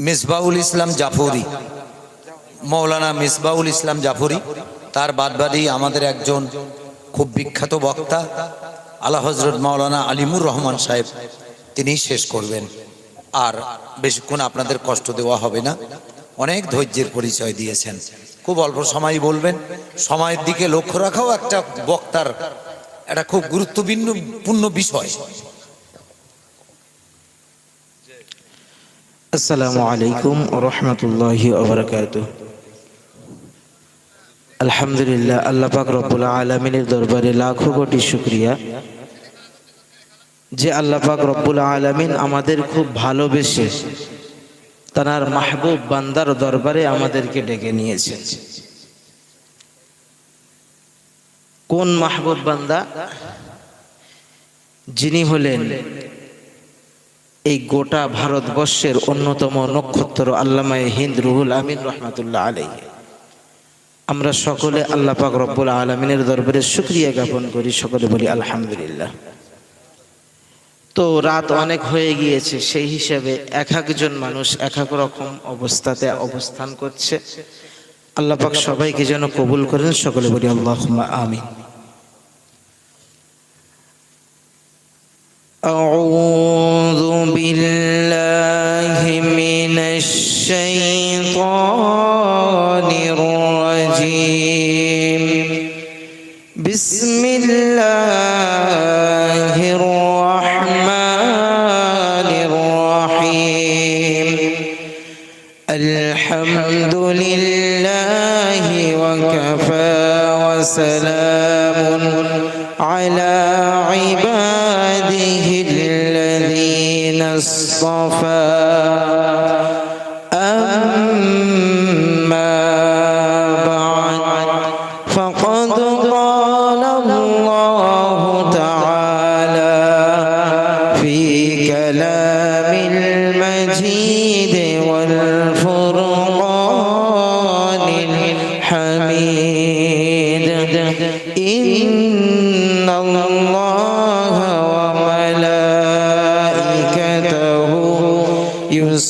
মিসবাউল ইসলাম জাফরি। মৌলানা মিসবাউল ইসলাম জাফরি, তার বাদবাদী আমাদের একজন খুব বিখ্যাত বক্তা, আলা হজরত মাওলানা আলিমুর রহমান সাহেব, তিনি শেষ করবেন। আর বেশিক্ষণ আপনাদের কষ্ট দেওয়া হবে না। অনেক ধৈর্যের পরিচয় দিয়েছেন। খুব অল্প সময় বলবেন। সময়ের দিকে লক্ষ্য রাখাও একটা বক্তার একটা খুব গুরুত্বপূর্ণ পূর্ণ বিষয়। আসসালামু আলাইকুম রহমতুল্লাহি ওবরাকাত আলহামদুলিল্লাহ, আল্লাহ পাক রব্বুল আলমিনের দরবারে লাখো কোটি শুক্রিয়া। যে আল্লাহ পাক রব্বুল আলমিন আমাদের খুব ভালোবেসে তার মাহবুব বান্দার দরবারে আমাদেরকে ডেকে নিয়েছেন। কোন মাহবুব বান্দা? যিনি হলেন এই গোটা ভারতবর্ষের অন্যতম নক্ষত্র আল্লামায় হিন্দ রুহুল আমিন রহমাতুল্লাহ আলাই আমরা সকলে আল্লাহ পাক রব্বুল আলমিনের দরবারে শুক্রিয়া জ্ঞাপন করি সকলে বলি আলহামদুলিল্লাহ তো রাত অনেক হয়ে গিয়েছে সেই হিসাবে এক একজন মানুষ এক এক রকম অবস্থাতে অবস্থান করছে আল্লাহ পাক সবাইকে যেন কবুল করেন সকলে বলি আল্লাহ আমিন أعوذ بالله الذين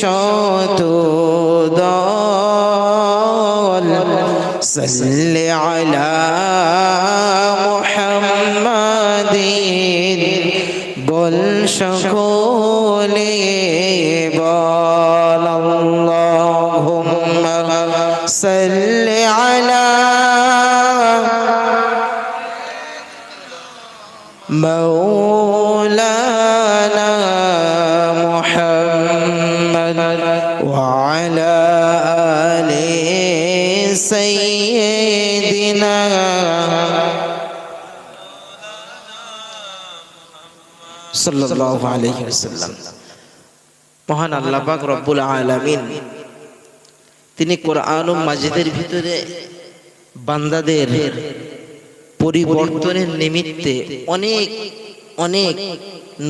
شوت ضال. صل على সাল্লাল্লাহু আলাইহি ওয়াসাল্লাম। মহান আল্লাহ পাক রব্বুল আলামিন, তিনি কোরআন মাজিদের ভিতরে বান্দাদের পরিবর্তনের নিমিত্তে অনেক অনেক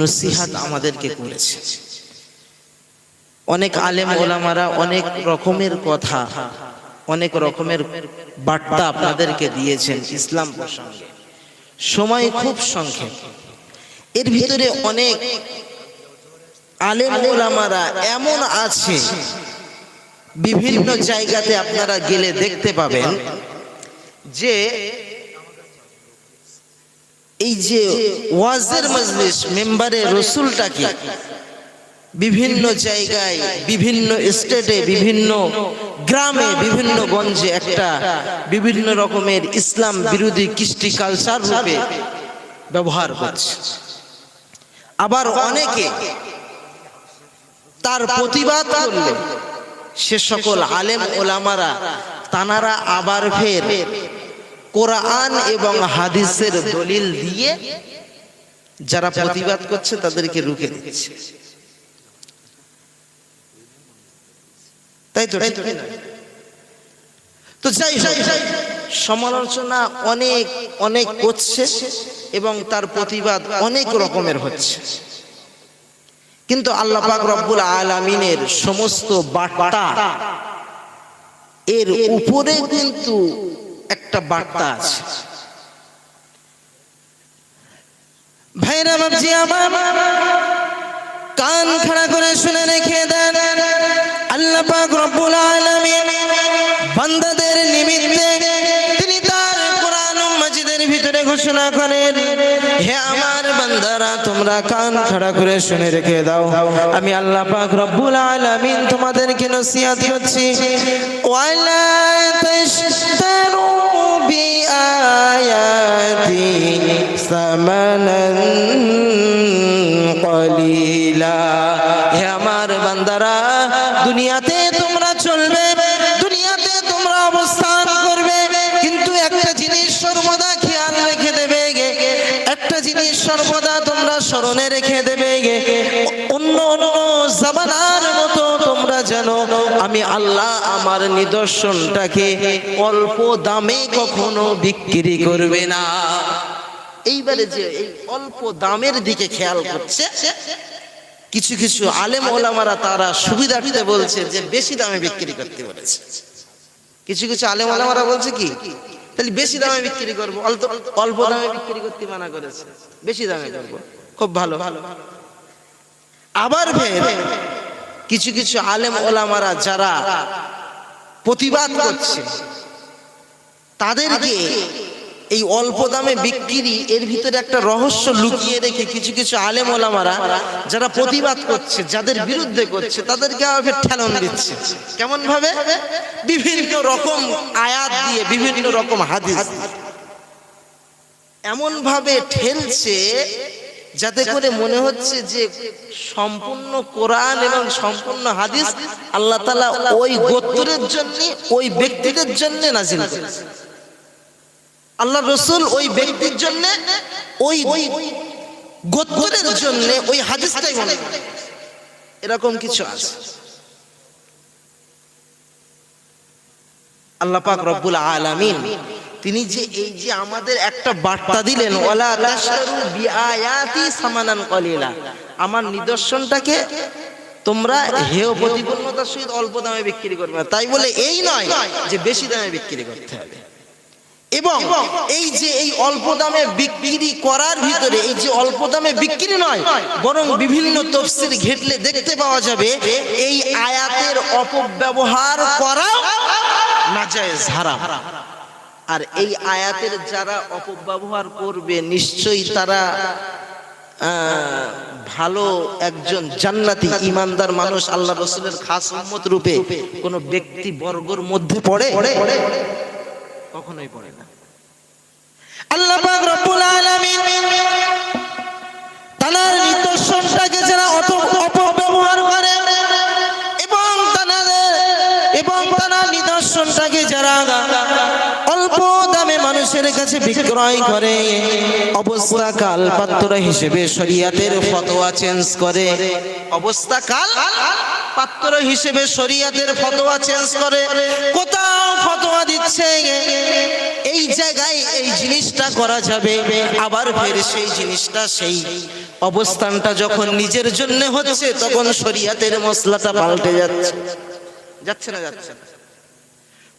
নসিহাত আমাদেরকে করেছে। অনেক আলেম ওলামারা অনেক রকমের কথা, অনেক রকমের বার্তা আপনাদেরকে দিয়েছেন ইসলাম প্রসঙ্গে। সময় খুব সংক্ষেপ। এর ভিতরে অনেক আলেম ওলামারা এমন আছে। বিভিন্ন জায়গাতে আপনারা গেলে দেখতে পাবেন যে এই যে ওয়াজের মজলিস মেম্বারে রসুলটাকে বিভিন্ন জায়গায়, বিভিন্ন স্টেটে, বিভিন্ন গ্রামে, বিভিন্ন গঞ্জে একটা বিভিন্ন রকমের ইসলাম বিরোধী কৃষ্টি কালচার ব্যবহার করছে আবার অনেকে তার প্রতিবাদ করলে সে সকল আলেম ওলামারা তানারা আবার ফের কোরআন এবং হাদিসের দলিল দিয়ে যারা প্রতিবাদ করছে তাদেরকে রুখে দিচ্ছে। তাই তো? তো যাই সমালোচনা অনেক অনেক করছে। এবং তার প্রতিবাদ অনেক রকমের হচ্ছে। কিন্তু আল্লাহ পাক রব্বুল আলামিনের সমস্ত বার্তা, এর উপরে কিন্তু একটা বার্তা আছে। ভাইরা বাবজি কান খাড়া করে শুনে রেখে দেন। আল্লাহ পাক রব্বুল আলামিন বান্দাদের ঘোষণা করেন, হে আমার বান্দারা, তোমরা কান খাড়া করে শুনে রেখে দাও। আমি আল্লাহ পাক রব্বুল আলামিন তোমাদেরকে নসিহত করছি, ওয়ালা তাশতারু বিআয়াতি সামানান কলিলা। হে আমার বান্দারা, দুনিয়াতে জামানার মতো তোমরা জানো, আমি আল্লাহ আমার নিদর্শনটাকে অল্প দামে কখনো বিক্রি করবে না। এইবারে যে এই অল্প দামের দিকে খেয়াল করছে, কিছু কিছু আলেম ওলামারা তারা সুবিধার্থে বলছে যে বেশি দামে বিক্রি করতে বলেছে। কিছু কিছু আলেম ওলামারা বলছে কি, তাহলে বেশি দামে বিক্রি করব, অল্প দামে বিক্রি করতে মানা করেছে, বেশি দামে করব। খুব ভালো ভালো ভালো। আবার ফের কিছু কিছু আলেম ওলামারা যারা প্রতিবাদ করছে, তাদেরকে এই অল্প দামে বিক্রি, এর ভিতরে একটা রহস্য লুকিয়ে রেখে কিছু কিছু আলেম ওলামারা যারা প্রতিবাদ করছে, যাদের বিরুদ্ধে করছে, তাদেরকে আবার ঠেলন দিচ্ছে। কেমন ভাবে বিভিন্ন রকম আয়াত দিয়ে, বিভিন্ন রকম হাদিস এমন ভাবে ঠেলছে যাতে করে মনে হচ্ছে যে সম্পূর্ণ কোরআন এবং সম্পূর্ণ হাদিস আল্লাহ তালা ওই গোত্রের জন্য ওই ব্যক্তিদের জন্য নাজিল করেছে। আল্লাহ রসুল ওই ব্যক্তির জন্য ওই গোত্রের জন্য ওই হাদিসটাই মনে এরকম কিছু আছে। আল্লাহ পাক রব্বুল আলামিন তিনি যে এই যে আমাদের একটা বার্তা দিলেন আমার নিদর্শনটাকে তোমরা হেয় প্রতিপন্নতার সহিত অল্প দামে বিক্রি করবে না। তাই বলে এই নয় যে বেশি দামে বিক্রি করতে হবে। এবং এই যে এই অল্প দামে বিক্রি করার ভিতরে এই যে অল্প দামে বিক্রি নয়, বরং বিভিন্ন তফসিল ঘেটলে দেখতে পাওয়া যাবে, এই আয়াতের অপব্যবহার করা নাজায়েজ হারাম। আর এই আয়াতের যারা অপব্যবহার করবে, নিশ্চয়ই তারা ভালো একজন জান্নাতি ইমানদার মানুষ আল্লাহ রসুলের খাস উম্মত রূপে কোন ব্যক্তি বর্গর মধ্যে পড়ে, কখনোই পড়ে না। আল্লাহ রব্বুল আলামিন কাছে বিক্রয় করে, অবস্থা কাল পাত্র হিসেবে শরিয়াতের ফতোয়া চেঞ্জ করে। অবস্থা কাল পাত্র হিসেবে শরিয়াতের ফতোয়া চেঞ্জ করে। কোথাও ফতোয়া দিচ্ছে? এই জায়গায় এই জিনিসটা করা যাবে, আবার ফের সেই জিনিসটা সেই। অবস্থানটা যখন নিজের জন্য হচ্ছে, তখন শরিয়াতের মশলাটা পাল্টে যাচ্ছে। যাচ্ছে না যাচ্ছে না।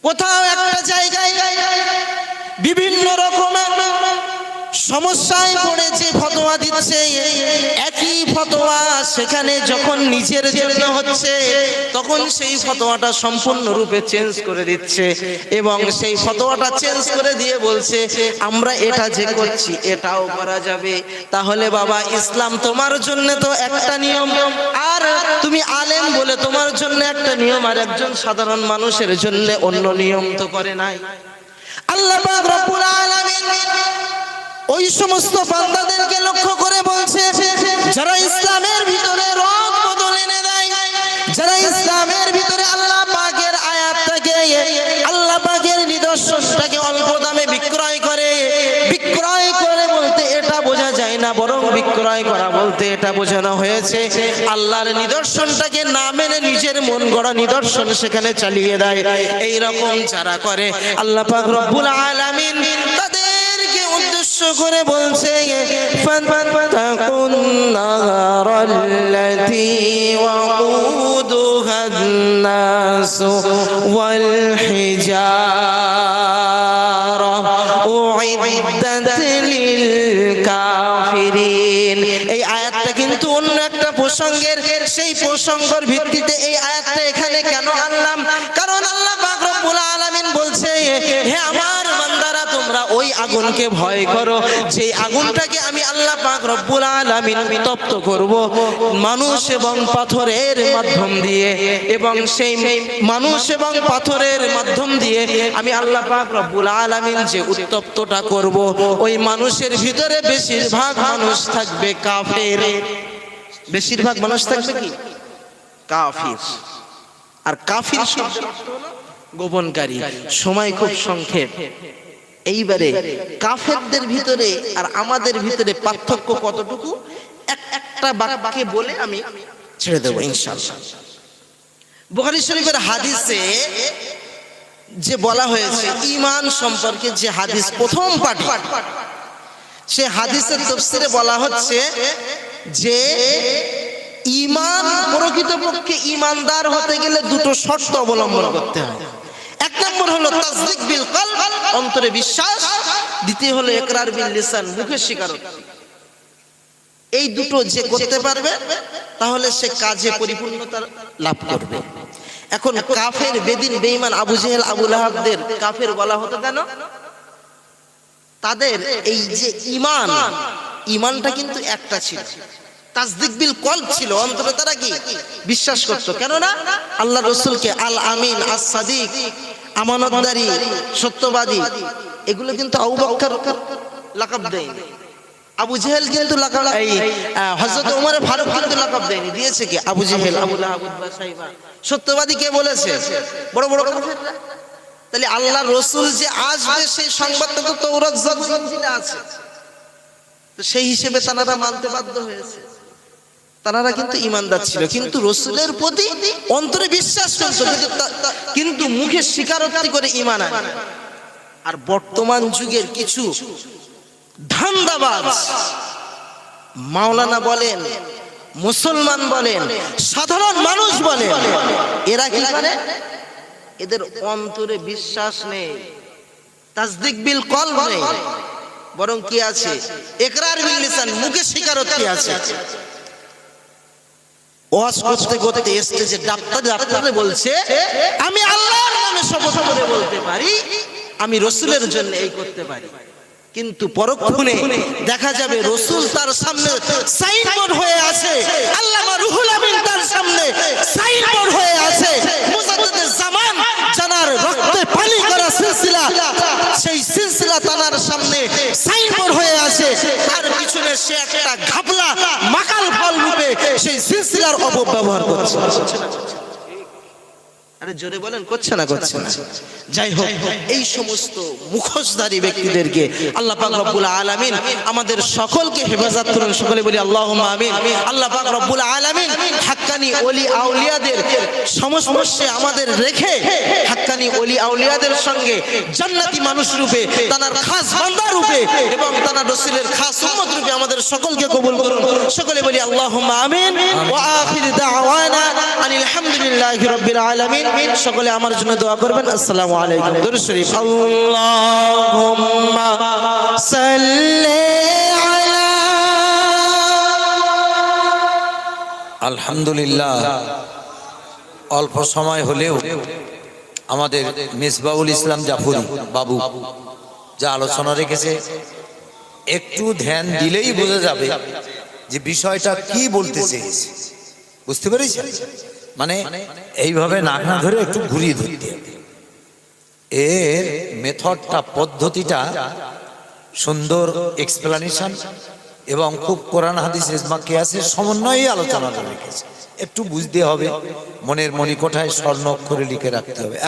কোথাও একটা জায়গায় বিভিন্ন রকমের সমস্যায় পড়েছে, ফতোয়া দিচ্ছে। একই ফতোয়া সেখানে যখন নিজের জন্য হচ্ছে, তখন সেই ফতোয়াটা সম্পূর্ণরূপে চেঞ্জ করে দিচ্ছে এবং সেই ফতোয়াটা চেঞ্জ করে দিয়ে বলছে, আমরা এটা যে করছি, এটাও করা যাবে। তাহলে বাবা, ইসলাম তোমার জন্য তো একটা নিয়ম। আর তুমি আলেম বলে তোমার জন্য একটা নিয়ম, আর একজন সাধারণ মানুষের জন্য অন্য নিয়ম তো করে নাই। আল্লাহ রব্বুল আলামিন ওই সমস্ত বান্দাদেরকে লক্ষ্য করে বলছে, যারা ইসলামের ভিতরে রদ বদল এনে দেয়, যারা ইসলামের ভিতরে আল্লাহ পাকের আয়াতটাকে, আল্লাহ পাকের নিদর্শনটাকে অল্প দামে বিক্রয় করে বিক্রয় করে বলতে এটা বোঝা যায় না, বরং বিক্রয় করা বলতে এটা বোঝানো হয়েছে। আল্লাহর নিদর্শনটাকে না মেনে নিজের মন গড়া নিদর্শন সেখানে চালিয়ে দেয়। এই রকম যারা করে, আল্লাহ পাক রব্বুল আলামিন উদ্দেশ্য করে বলছে ফাতাকুন নারাল্লাতী ওয়াকুদুহা الناس والحجارة أعدت للكافرين এই আয়াতটা কিন্তু অন্য একটা প্রসঙ্গের সেই প্রসঙ্গের ভিত্তিতে এই আয়াতটা এখানে কেন আনলাম কারণ আল্লাহ পাক রব্বুল আলামিন বলছে হে আমার বান্দারা ওই আগুনকে ভয় করো যে আগুনটাকে আমি আল্লাহ পাক রব্বুল আলামিন তপ্ত করব, মানুষ এবং পাথরের মাধ্যম দিয়ে এবং সেই মানুষ এবং পাথরের মাধ্যম দিয়ে আমি আল্লাহ পাক রব্বুল আলামিন যে উত্তপ্তটা করব, ওই মানুষের ভিতরে বেশিরভাগ মানুষ থাকবে কাফের। বেশিরভাগ মানুষ থাকবে কি? কাফির। আর কাফির গোপনকারী, সময় খুব সংক্ষেপ। এইবারে কাফেরদের ভিতরে আর আমাদের ভিতরে পার্থক্য কতটুকু? এক একটা বাক্যে বলে আমি ছেড়ে দেবো, ইনশাআল্লাহ। বুখারী শরীফের হাদিসে যে বলা হয়েছে, ঈমান সম্পর্কে যে হাদিস প্রথম পাঠ, সে হাদিসের তফসিরে বলা হচ্ছে যে ঈমান প্রকৃতপক্ষে ঈমানদার হতে গেলে দুটো শর্ত অবলম্বন করতে হয়। নম্বর হলো তাসদিক বিল কলব, অন্তরে বিশ্বাস, দ্বিতীয় হলো ইকরার বিল লিসান মুখে স্বীকারোক্তি। এই দুটো যে করতে পারবে, তাহলে সে কাজে পরিপূর্ণতা লাভ করবে। এখন কাফের বেদিন বেঈমান আবু জেহেল, আবু লাহাবদের কাফের বলা হতো কেন? তাদের এই যে ঈমান, ঈমানটা কিন্তু একটা ছিল। তাসদিক বিল কলব ছিল, অন্তরে তারা কি? বিশ্বাস করতো। কেননা আল্লাহ রসুলকে আল আমিন, আস সাদিক আমানতদারি সত্যবাদী এগুলো কিন্তু আবু বকর লাকাব দেয়নি। আবু জেহেল কিন্তু লাকাব এই হযরত ওমর ফারুক কিন্তু লাকাব দেয়নি। দিয়েছে কি? আবু জেহেল। আবু লাহাব সত্যবাদী কে বলেছে? বড় বড় কাফেররা। তাহলে আল্লাহ রসুল যে আসবে সেই সংবাদটা তো তৌরাত আছে। তো সেই হিসেবে তারা মানতে বাধ্য হয়েছে। তারা কিন্তু ইমানদার ছিল কিন্তু রসুলের প্রতি অন্তরে বিশ্বাস করতো কিন্তু মুখে স্বীকারোক্তি করে ইমান আর বর্তমান যুগের কিছু ধান্দাবাজ মাওলানা বলেন মুসলমান বলেন সাধারণ মানুষ বলেন এরা কি করে? এদের অন্তরে বিশ্বাস নেই তাসদিক বিল কল নেই বরং কি আছে? একরার বিল লিসান মুখে স্বীকারোক্তি আছে। ওয়াজ করতে করতে স্টেজে ডাক্তার বলছে, আমি আল্লাহর নামে শপথ করে বলতে পারি, আমি রসুলের জন্য এই করতে পারি। কিন্তু পরক্ষণে দেখা যাবে রসুল তার সামনে সাইনবোর্ড হয়ে আছে, আল্লামা রুহুল আমিন তার সামনে সাইনবোর্ড হয়ে আছে। মুজাদ্দিদে জামান করা সিলসিলা, সেই সিলসিলা তানার সামনে সাইনবোর্ড হয়ে আছে। আর পিছনে সে একটা অপব্যবহার করছে। আরে জোরে বলেন করছে না করছে না। যাই হোক এই সমস্ত মুখোশধারী ব্যক্তিদেরকে আল্লাহ পাক রব্বুল আলামিন আমাদের সকলকে হেফাজত করুন। সকলে বলি আল্লাহুম্মা আমিন। আল্লাহ পাক রব্বুল আলামিন হাক্কা হাক্কানি অলি আউলিয়াদের সংস্পর্শে আমাদের রেখে হাক্কানি অলি আউলিয়াদের সঙ্গে জান্নাতি মানুষ রূপে তার খাস বান্দা রূপে এবং তার রসুলের খাস উম্মত রূপে আমাদের সকলকে কবুল করুন। সকলে বলি আল্লাহুম্মা আমিন। ওয়া আখির দাওয়ানা আনিল হামদুলিল্লাহি রাব্বিল আলামিন। সকলে আমার জন্য দোয়া করবেন। আসসালামু আলাইকুম। দরুদ শরীফ। আল্লাহুম্মা সাল্লি আলা আলহামদুলিল্লাহ। অল্প সময় হলেও আমাদের মিসবাউল ইসলাম জাফরি বাবু যা আলোচনা রেখেছে একটু ধ্যান দিলেই বোঝা যাবে যে বিষয়টা কি বলতে চেয়েছে। বুঝতে পেরেছি মানে এইভাবে নাক না ধরে একটু ঘুরিয়ে ধরতে এর মেথডটা পদ্ধতিটা সুন্দর এক্সপ্লানেশন এবং খুব কোরআন হাদিস ইসমাকে কেয়াসের সমন্বয়ে আলোচনা রেখেছে। একটু বুঝতে হবে মনের মণিকোঠায় স্বর্ণ অক্ষরে লিখে রাখতে হবে।